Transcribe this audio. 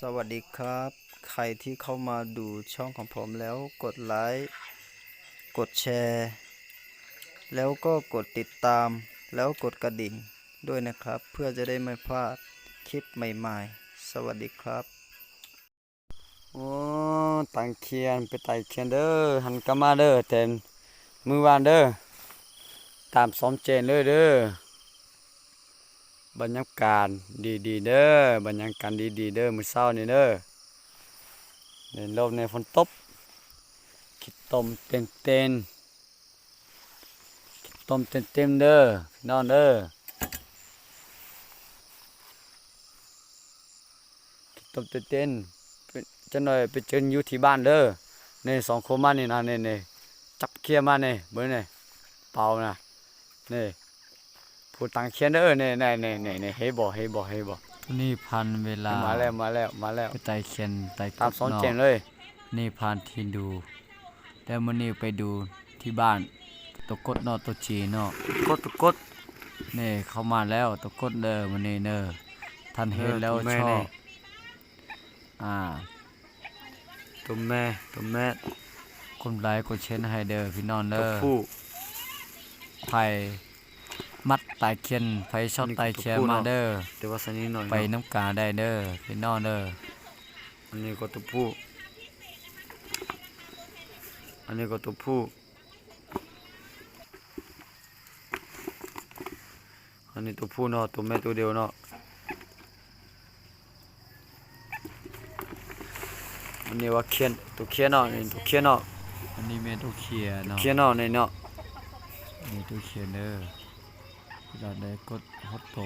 สวัสดีครับ ใครที่เข้ามาดูช่องของผมแล้วกดไลค์ กดแชร์ แล้วก็กดติดตาม แล้วกดกระดิ่งด้วยนะครับ เพื่อจะได้ไม่พลาดคลิปใหม่ๆ สวัสดีครับโอ้ตังเคียนไปไต่เคียนเด้อหันกลับมาเด้อเต็มมือวานเด้อตามซ้อมเจนเลยเด้อ บรรยากาศดีๆเด้อบรรยากาศดีๆเด้อมื้อเช้านี่เด้อในลมในฝนตกคิดต้มเต็มเต็มคิดต้มเต็มเต็มเด้อพี่น้องเด้อคิดต้มเต็มเต็มๆเป็นจะหน่อยไปเจออยู่ที่บ้านเด้อในสองคนมานี่นะนี่นี่จับเคียมานี่เบิ่งนี่เป่านะนี่ ผู้ตังเขียนเด้อเนี่ยเนี่ยเนี่ยเนี่ยเนี่ยเฮ้ยบ่เฮ้ยบ่เฮ้ยบ่นี่พันเวลามาแล้วมาแล้วมาแล้วไปไต่เขียนไต่ตามสอนกฎเจนนาะเลย นี่พันที่ดูแล้วมื้อนี้ไปดูที่บ้านตวกดเนาะตัวจีเนาะกดกดนี่เข้ามาแล้วตวกดเด้อมื้อนี้เด้อท่านเห็นแล้วตัวแม่ชอนี่บอ่าตัวแม่ตัวแม่กดไลค์กดแชร์ให้เด้อพี่น้องตัเด้วอผู้ไผ มัดไต่เขียนไผชอบไต่เขียนมาเด้อเดี๋ยวว่าสันนี้หน่อยไปน้ำกาได้เด้อพี่น้องเด้ออันนี้ก็ตัวผู้อันนี้ก็ตัวผู้อันนี้ตัวผู้เนาะตัวแม่ตัวเดียวเนาะอันนี้ว่าเขียนตัวเขียนเนาะนี่ตัวเขียนเนาะอันนี้แม่ตัวเขียเนาะเขียนเนาะนี่เนาะนี่ตัวเขียนเด้อ เราได้กดฮอตโต